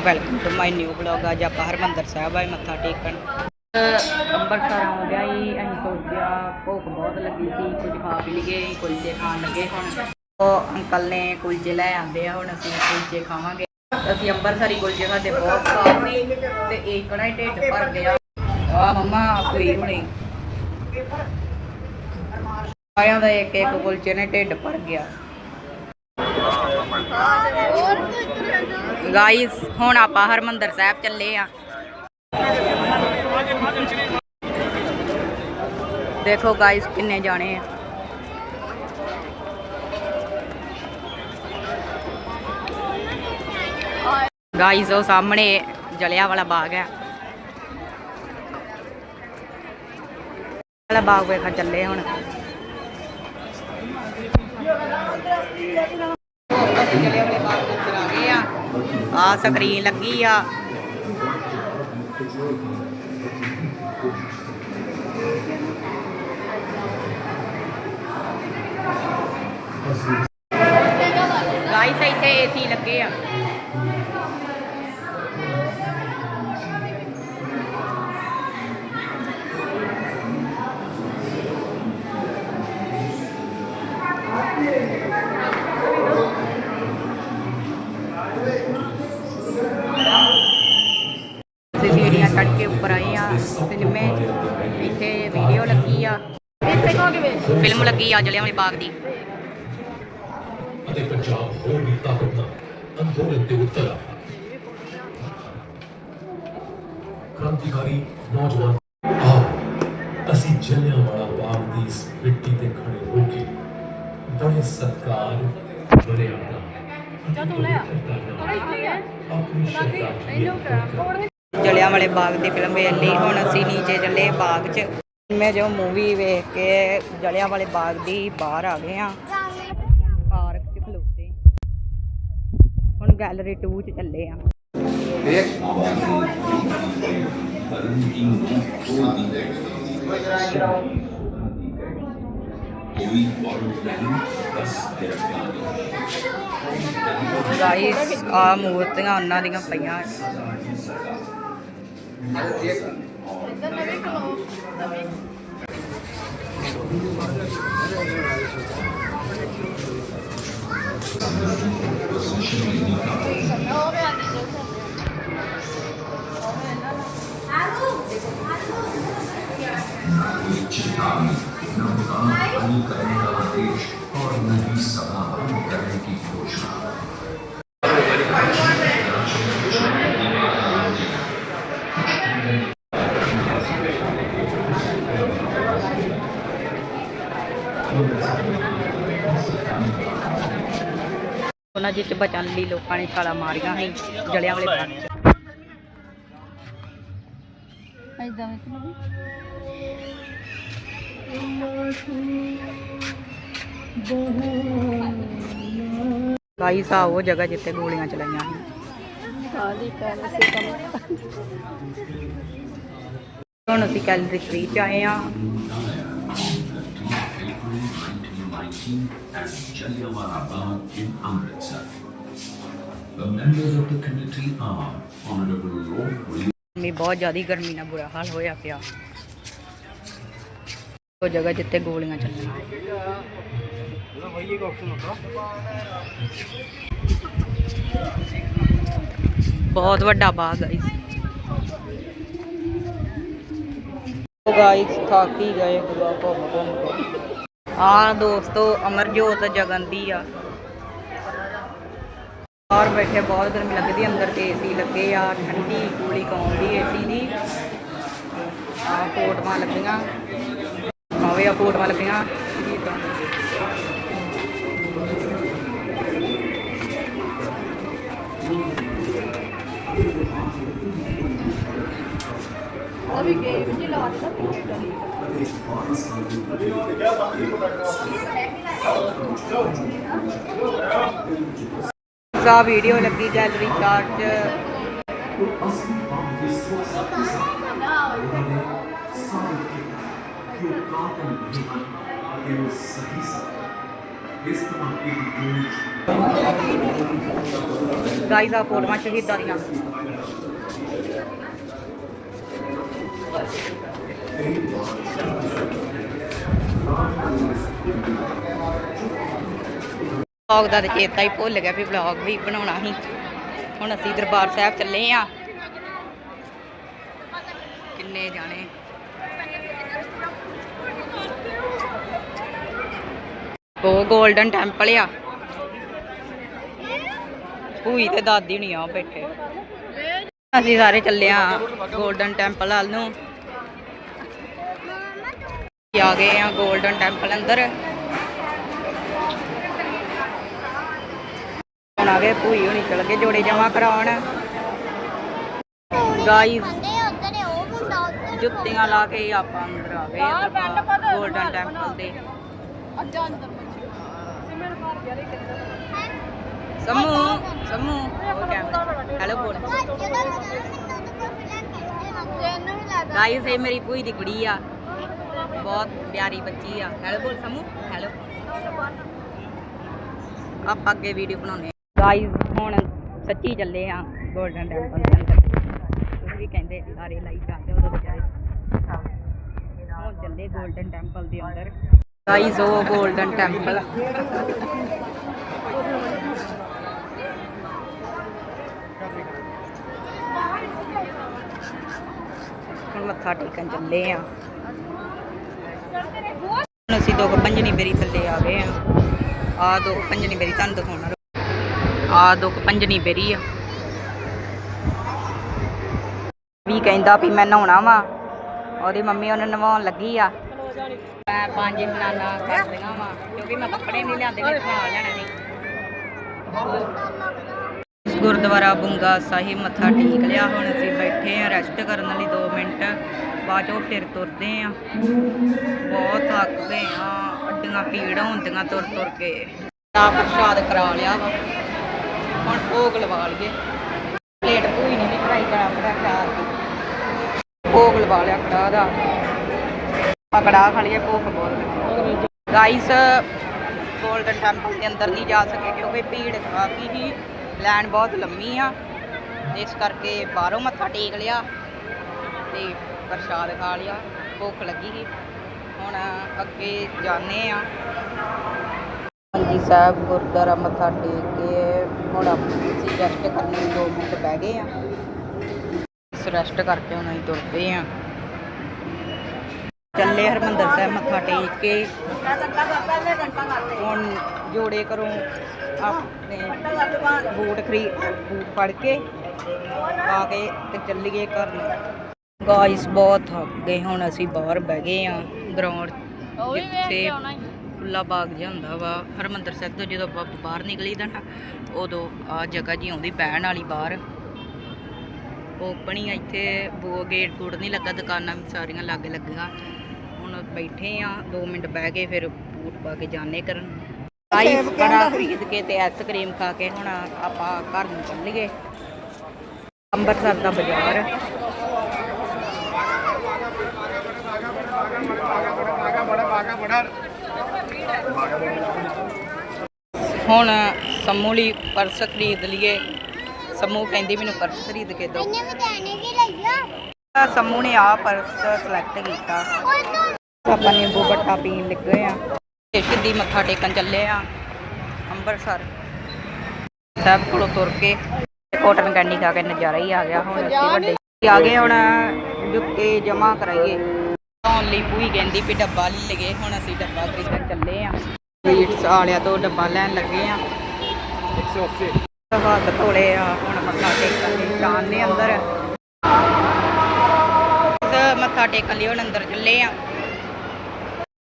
Welcome to my new blog ਅੱਜ ਆਪਾਂ ਹਰਮੰਦਰ ਸਾਹਿਬ ਆਏ, ਮੱਥਾ ਟੇਕਣ। ਅੰਮ੍ਰਿਤਸਰ ਆਉਂਦਿਆਂ ਹੀ ਅਸੀਂ ਸੋਚਿਆ ਭੁੱਖ ਬਹੁਤ ਲੱਗੀ ਸੀ, ਕੁਝ ਖਾ ਪੀ ਲਈਏ, ਕੁਲਚੇ ਖਾਣ ਲੱਗੇ ਹੁਣ। ਉਹ ਅੰਕਲ ਨੇ ਕੁਲਚੇ ਲੈ ਆਂਦੇ ਆ, ਹੁਣ ਅਸੀਂ ਕੁਲਚੇ ਖਾਵਾਂਗੇ। ਅਸੀਂ ਅੰਮ੍ਰਿਤਸਰੀ ਕੁਲਚੇ ਖਾਦੇ ਬਹੁਤ ਸਵਾਦ ਸੀ, ਤੇ ਏਕੜਾ ਹੀ ਢਿੱਡ ਭਰ ਗਿਆ। ਆ ਮੰਮਾ ਕੋਈ ਹੁਣੀ। ਆਇਆ ਦਾ ਇੱਕ ਇੱਕ ਕੁਲਚੇ ਨੇ ਢਿੱਡ ਭਰ ਗਿਆ। ਗਾਇਸ ਹੁਣ ਆਪਾਂ ਹਰਮੰਦਰ ਸਾਹਿਬ ਚੱਲੇ ਆ। ਦੇਖੋ ਗਾਇਸ ਕਿੰਨੇ ਜਾਣੇ ਆ। ਗਾਇਸ ਉਹ ਸਾਹਮਣੇ ਜਲਿਆ ਵਾਲਾ ਬਾਗ ਹੈ ਵਾਲਾ ਬਾਗ ਵੇਖਣ ਚੱਲੇ ਹੁਣ। ਜਲਿਆ ਵਾਲੇ ਬਾਗ ਆ ਸਕਰੀਨ ਲੱਗੀ ਆ। ਗਾਇਸ ਇੱਥੇ ਏਸੀ ਲੱਗੇ ਆ। ਫਿਲਮ ਲੱਗੀ ਆ ਜਲਿਆਂ ਵਾਲੇ ਬਾਗ ਦੀ। ਅਤੇ ਪੰਜਾਬ ਹੋਰ ਵੀ ਤਾਕਤ ਨਾਲ ਅੰਦੋਲਨ ਤੇ ਉਤਰ ਕ੍ਰਾਂਤੀਕਾਰੀ ਨੌਜਵਾਨ ਆਓ ਅਸੀਂ ਜਲਿਆਂਵਾਲਾ ਬਾਗ ਦੀ ਇਸ ਮਿੱਟੀ ਤੇ ਖੜੇ ਹੋ ਕੇ ਬੜੇ ਸਤਕਾਰ ਬੜੇ ਆਦਰ ਜਦੋਂ ਲੈ ਆਪਣੀ ਸ਼ਰਧਾ ਜਲਿਆਂ ਵਾਲੇ ਬਾਗ ਦੀ ਫਿਲਮ ਵੇਖ ਲਈ। ਹੁਣ ਅਸੀਂ ਨੀਚੇ ਚੱਲੇ ਬਾਗ 'ਚ। ਮੈਂ ਜੋ ਮੂਵੀ ਵੇਖ ਕੇ ਜਲਿਆਂ ਵਾਲੇ ਬਾਗ ਦੀ ਬਾਹਰ ਆ ਗਏ ਆ ਪਾਰਕ 'ਚ ਖਲੋਤੇ। ਹੁਣ ਗੈਲਰੀ 2 'ਚ ਚੱਲੇ ਆ ਗਾਇਸ ਆ ਮੂਰਤੀਆਂ ਉਹਨਾਂ ਦੀਆਂ ਪਈਆਂ। Thank não ਜਿੱਚ ਬਚਣ ਲਈ ਲੋਕਾਂ ਨੇ ਛਾਲਾਂ ਮਾਰੀਆਂ ਸੀ ਜਲਿਆਂ ਵਾਲੇ ਬਾਗ 'ਚ। ਐਦਾਂ ਵਿੱਚ ਨਾ ਗਾਇਸ ਆ ਉਹ ਜਗ੍ਹਾ ਜਿੱਥੇ ਗੋਲੀਆਂ ਚਲਾਈਆਂ ਸੀ। ਖਾਲੀ ਪੈਰ ਸੇ ਕੰਮ ਹੁਣ ਅਸੀਂ ਕੈਲਰੀ 3 ਚ ਆਏ ਆ 1919 at Jallianwala Bagh in Amritsar. The members of the committee are Honorable Lord William ਗਰਮੀ ਬਹੁਤ ਜ਼ਿਆਦਾ ਗਰਮੀ ਨਾਲ ਬੁਰਾ ਹਾਲ ਹੋਇਆ ਪਿਆ ਉਹ ਜਗ੍ਹਾ ਜਿੱਥੇ ਗੋਲੀਆਂ ਚੱਲੀਆਂ ਬਹੁਤ ਵੱਡਾ ਬਾਗ ਹੈ ਉਹ ਗਾਇਸ ਥੱਕ ਹੀ ਗਏ ਘੁੰਮ ਘੁੰਮ ਕੇ ਆ ਦੋਸਤੋ ਅਮਰਜੋਤ ਜਗੰਦੀ ਆ। ਬਾਹਰ ਬੈਠੇ ਬਹੁਤ ਗਰਮੀ ਲੱਗਦੀ, ਅੰਦਰ ਤੇ ਏਸੀ ਲੱਗੇ ਆ, ਠੰਡੀ, ਕੂਲੀ ਕੌਂਦੀ ਏਸੀ ਦੀ। ਆ ਫੋਟੋਆਂ ਲੱਗੀਆਂ। ਆਵੇ ਆ ਫੋਟੋਆਂ ਲੱਗੀਆਂ। ਅਭੀ ਗੇਮ ਜੀ ਲਾ ਦਿੱਤਾ ਸਾ ਵੀਡੀਓ ਲੱਗੀ ਗੈਲਰੀ ਚਾਰਟ 'ਚ। ਕਿ ਉਹ ਗਾਈਜ਼ ਆ ਫੋਟੋਆਂ ਸ਼ਹੀਦਾਂ ਦੀਆਂ। ਵਲੌਗ ਦਾ ਤਾਂ ਚੇਤਾ ਹੀ ਭੁੱਲ ਗਿਆ ਵੀ ਵਲੌਗ ਵੀ ਬਣਾਉਣਾ ਸੀ। ਹੁਣ ਅਸੀਂ ਦਰਬਾਰ ਸਾਹਿਬ ਚੱਲੇ ਆ। ਕਿੰਨੇ ਜਾਣੇ? ਉਹ 골ਡਨ ਟੈਂਪਲ ਆ। ਭੂਈ ਤੇ ਦਾਦੀ ਨਹੀਂ ਆ ਉਹ ਬੈਠੇ। ਅਸੀਂ ਸਾਰੇ ਚੱਲੇ ਆ 골ਡਨ ਟੈਂਪਲ ਵੱਲ ਨੂੰ। ਅਸੀਂ ਆ ਗਏ ਆ 골ਡਨ ਟੈਂਪਲ ਅੰਦਰ। ਹੁਣ ਆ ਗਏ ਭੂਈ ਹੁਣੀ ਚਲ ਗਏ ਜੋੜੇ ਜਮਾ ਕਰਾਉਣ। ਗਾਈਸ ਜੁੱਤੀਆਂ ਲਾ ਕੇ ਆਪਾਂ ਅੰਦਰ ਆ ਗਏ 골ਡਨ ਟੈਂਪਲ ਦੇ ਸਮੂ ਸਮੂ ਹੈਲੋ ਬੋਲ ਗਾਈਸ ਇਹ ਮੇਰੀ ਭੂਈ ਦੀ ਕੁੜੀ ਆ। ਬਹੁਤ ਪਿਆਰੀ ਬੱਚੀ ਆ। ਹੈਲੋ ਬੋਲ ਸਮੂ ਹੈਲੋ ਆਪਾਂ ਅੱਗੇ ਵੀਡੀਓ ਬਣਾਉਨੇ ਗਾਇਜ਼ ਹੁਣ ਸੱਚੀ ਚੱਲੇ ਆ ਗੋਲਡਨ ਟੈਂਪਲ ਦੇ ਅੰਦਰ। ਉਹ ਵੀ ਕਹਿੰਦੇ ਸਾਰੇ ਲਾਈਕ ਕਰਦੇ ਉਹਦੇ ਵਿਚਾਰੇ ਹੁਣ ਚੱਲੇ ਗੋਲਡਨ ਟੈਂਪਲ ਦੇ ਅੰਦਰ। ਗਾਇਜ਼ ਉਹ ਗੋਲਡਨ ਟੈਂਪਲ ਮੱਥਾ ਟੇਕਣ ਚੱਲੇ ਆ ਹੁਣ ਅਸੀਂ ਦੋ ਪੰਜਣੀ ਬੇਰੀ ਥੱਲੇ ਆ ਗਏ ਆ। ਆ ਦੋ ਪੰਜਣੀ ਬੇਰੀ ਤੁਹਾਨੂੰ ਦਿਖਾਉਣਾ ਆ ਦੋ ਪੰਜਣੀ ਬੇਰੀ ਆ। ਵੀ ਕਹਿੰਦਾ ਵੀ ਮੈਂ ਨਹਾਉਣਾ ਵਾ, ਉਹਦੀ ਮੰਮੀ ਉਹਨੂੰ ਨਵਾਉਣ ਲੱਗੀ ਆ। ਮੈਂ ਪੰਜ ਇਸ਼ਨਾਨਾਂ ਕਰਦੀਆਂ ਵਾ, ਕਿਉਂਕਿ ਮੈਂ ਕੱਪੜੇ ਨਹੀਂ ਲਿਆਂਦੇ ਮੇਰੇ ਨਾਲ ਲੈਣੇ ਨੇ। ਗੁਰਦੁਆਰਾ ਬੁੰਗਾ ਸਾਹਿਬ ਮੱਥਾ ਟੇਕ ਲਿਆ, ਹੁਣ ਅਸੀਂ ਬੈਠੇ ਆ ਰੈਸਟ ਕਰਨ ਲਈ 2 ਮਿੰਟ। ਬਾਅਦ ਚੋਂ ਫਿਰ ਤੁਰਦੇ ਆ। ਬਹੁਤ ਥੱਕ ਗਏ ਆ। ਅੱਡੀਆਂ ਪੀੜ ਹੁੰਦੀਆਂ ਤੁਰ ਤੁਰ ਕੇ। ਆ ਪ੍ਰਸ਼ਾਦ ਕਰਾ ਲਿਆ ਵਾ। ਹੁਣ ਭੋਗ ਲਵਾ ਲਈਏ। ਪਲੇਟ ਭੂਈ ਨੇ ਵੀ ਕਰਾਈ ਕਰਾ ਕਰਾ ਚਾਰ ਦੀ ਭੋਗ ਲਵਾ ਲਿਆ ਕੜਾ ਦਾ। ਪਕੜਾ ਖਾ ਲਈਏ, ਭੁੱਖ ਬਹੁਤ ਗਾਈਸ ਗੋਲਡਨ ਟੈਂਪਲ ਦੇ ਅੰਦਰ ਨਹੀਂ ਜਾ ਸਕੇ ਕਿਉਂਕਿ ਭੀੜ ਕਾਫੀ ਹੀ ਲਾਈਨ ਬਹੁਤ ਲੰਮੀ ਆ। ਇਸ ਕਰਕੇ ਬਾਹਰੋਂ ਮੱਥਾ ਟੇਕ ਲਿਆ ਤੇ ਪ੍ਰਸ਼ਾਦ ਖਾ ਲਿਆ, ਭੁੱਖ ਲੱਗੀ ਸੀ। ਹੁਣ ਅੱਗੇ ਜਾਣੇ ਆ ਹਾਂਜੀ, ਸਾਹਿਬ ਗੁਰਦੁਆਰਾ ਮੱਥਾ ਟੇਕ ਕੇ ਹੁਣ ਅਸੀਂ ਰੈਸਟ ਕਰਨ ਲਈ 2 ਮਿੰਟ ਬਹਿ ਗਏ ਆ ਇਸ ਰੈਸਟ ਕਰਕੇ ਹੁਣ ਅਸੀਂ ਤੁਰਦੇ ਆ ਚੱਲੇ ਹਰਮੰਦਰ ਸਾਹਿਬ ਮੱਥਾ ਟੇਕ ਕੇ। ਹੁਣ ਜੋੜੇ ਕਰੋ ਆਪਣੇ ਬੂਟ ਖਰੀ, ਬੂਟ ਫੜ ਕੇ। ਪਾ ਕੇ ਤੇ ਚੱਲੀਏ ਘਰ ਨੂੰ। ਗਾਇਸ ਬਹੁਤ ਥੱਕ ਗਏ ਹੁਣ ਅਸੀਂ ਬਾਹਰ ਬਹਿ ਗਏ ਆ ਗਰਾਊਂਡ ਜਿੱਥੇ ਖੁੱਲਾ ਬਾਗ ਜਿਹਾ ਹੁੰਦਾ ਵਾ। ਹਰਮੰਦਰ ਸਾਹਿਬ ਤੋਂ ਜਦੋਂ ਆਪਾਂ ਬਾਹਰ ਨਿਕਲੀਦਾ ਨਾ ਉਦੋਂ ਆ ਜਗ੍ਹਾ ਜੀ ਆਉਂਦੀ ਬਹਿਣ ਵਾਲੀ ਬਾਹਰ। ਓਪਨ ਹੀ ਇੱਥੇ ਬੋ ਗੇਟ ਗੂਟ ਨਹੀਂ ਲੱਗਾ ਦੁਕਾਨਾਂ ਵੀ ਸਾਰੀਆਂ ਲਾਗੇ ਲੱਗੀਆਂ। ਹੁਣ ਬੈਠੇ ਆ 2 ਮਿੰਟ ਬਹਿ ਕੇ ਫਿਰ ਬੂਟ ਪਾ ਕੇ ਜਾਣੇ ਕਰਨ। ਆਈਸ ਬੜਾ ਖਰੀਦ ਕੇ ਤੇ ਆਈਸਕ੍ਰੀਮ ਖਾ ਕੇ ਹੁਣ ਆਪਾਂ ਘਰ ਨੂੰ ਚੱਲੀਏ। ਅੰਮ੍ਰਿਤਸਰ ਦਾ ਬਾਜ਼ਾਰ। ਹੁਣ ਸਮੂਹ ਲਈ ਪਰਸ ਖਰੀਦ ਲਈਏ। ਸਮੂਹ ਕਹਿੰਦੀ ਮੈਨੂੰ ਪਰਸ ਖਰੀਦ ਕੇ ਦਿਓ। ਸਮੂਹ ਨੇ ਆ ਪਰਸ ਸਿਲੈਕਟ ਕੀਤਾ। ਆਪਾਂ ਨਿੰਬੂ ਬੱਟਾ ਪੀਣ ਲੱਗੇ ਆ। ਸਿੱਧੀ ਮੱਥਾ ਟੇਕਣ ਚੱਲੇ ਆ ਅੰਮ੍ਰਿਤਸਰ ਸਾਹਿਬ ਕੋਲੋਂ ਤੁਰ ਕੇ ਕੋਟਨ ਕੈਂਡੀ ਖਾ ਕੇ ਨਜ਼ਾਰਾ ਹੀ ਆ ਗਿਆ ਹੁਣ ਅਸੀਂ ਵੱਡੇ ਆ ਗਏ ਹੁਣ, ਜੁੱਤੇ ਜਮਾ ਕਰਾਈਏ। ਆਉਣ ਲਈ ਪੂਈ ਕਹਿੰਦੀ ਵੀ ਡੱਬਾ ਲੈ ਲਈਏ ਹੁਣ ਅਸੀਂ ਡੱਬਾ ਖਰੀਦਣ ਚੱਲੇ ਆ। ਸਵੀਟਸ ਵਾਲਿਆਂ ਤੋਂ ਡੱਬਾ ਲੈਣ ਲੱਗੇ ਆ। 180 ਹੱਥ ਧੋਲੇ ਆ, ਹੁਣ ਮੱਥਾ ਟੇਕਣ ਲਈ ਜਾਣੇ ਅੰਦਰ। ਮੱਥਾ ਟੇਕਣ ਲਈ ਹੁਣ ਅੰਦਰ ਚੱਲੇ ਆ।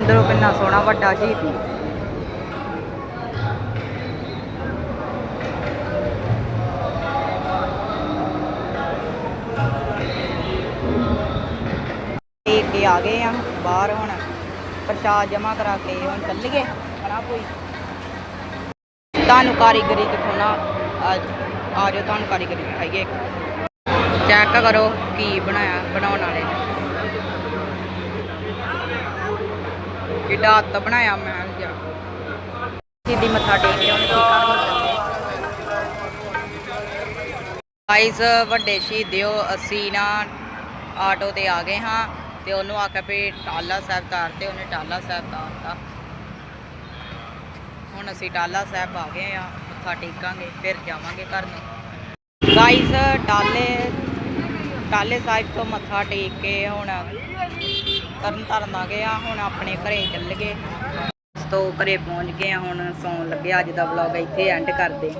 ਅੰਦਰੋਂ ਕਿੰਨਾ ਸੋਹਣਾ ਵੱਡਾ ਸ਼ਹੀਦੀ। ਆ ਗਏ ਆ ਬਾਹਰ ਹੁਣ। ਪ੍ਰਸ਼ਾਦ ਜਮਾ ਕਰਾ ਕੇ ਹੁਣ ਚੱਲੀਏ। ਹਨਾ ਕੋਈ ਤੁਹਾਨੂੰ ਕਾਰੀਗਰੀ ਦਿਖਾਉਣਾ। ਆ ਜਾਓ ਤੁਹਾਨੂੰ ਕਾਰੀਗਰੀ ਦਿਖਾਈਏ। ਚੈੱਕ ਕਰੋ ਕੀ ਬਣਾਇਆ, ਬਣਾਉਣ ਵਾਲੇ ਨੇ। ਕਿੱਡਾ ਹੱਥ ਬਣਾਇਆ ਮੈਂ ਸਿੱਧੀ ਮੱਥਾ ਟੇਕ ਕੇ ਉਹਨੇ ਘਰ ਨੂੰ। ਚੱਲੇ ਵੱਡੇ ਸ਼ਹੀਦਿਓ, ਅਸੀਂ ਨਾ ਆਟੋ ਤੇ ਆ ਗਏ ਹਾਂ। ਤੇ ਉਹਨੂੰ ਆਖਿਆ ਵੀ ਟਾਲਾ ਸਾਹਿਬ ਤਾਰ ਤੇ ਉਹਨੇ ਟਾਲਾ ਸਾਹਿਬ ਤਾਰਤਾ ਹੁਣ ਅਸੀਂ ਟਾਲਾ ਸਾਹਿਬ ਆ ਗਏ ਆ ਮੱਥਾ ਟੇਕਾਂਗੇ, ਫਿਰ ਜਾਵਾਂਗੇ ਘਰ ਨੂੰ। ਗਾਈਸ ਟਾਲੇ ਟਾਲੇ ਸਾਹਿਬ ਤੋਂ ਮੱਥਾ ਟੇਕ ਕੇ ਹੁਣ ਤਰਨ ਤਾਰਨ ਆ ਗਏ ਆ ਹੁਣ ਆਪਣੇ ਘਰੇ ਚੱਲ ਗਏ। ਤੋਂ ਘਰੇ ਪਹੁੰਚ ਗਏ ਆ ਹੁਣ ਸੌਣ ਲੱਗਿਆ ਅੱਜ ਦਾ ਵਲੌਗ ਇੱਥੇ ਐਂਡ ਕਰਦੇ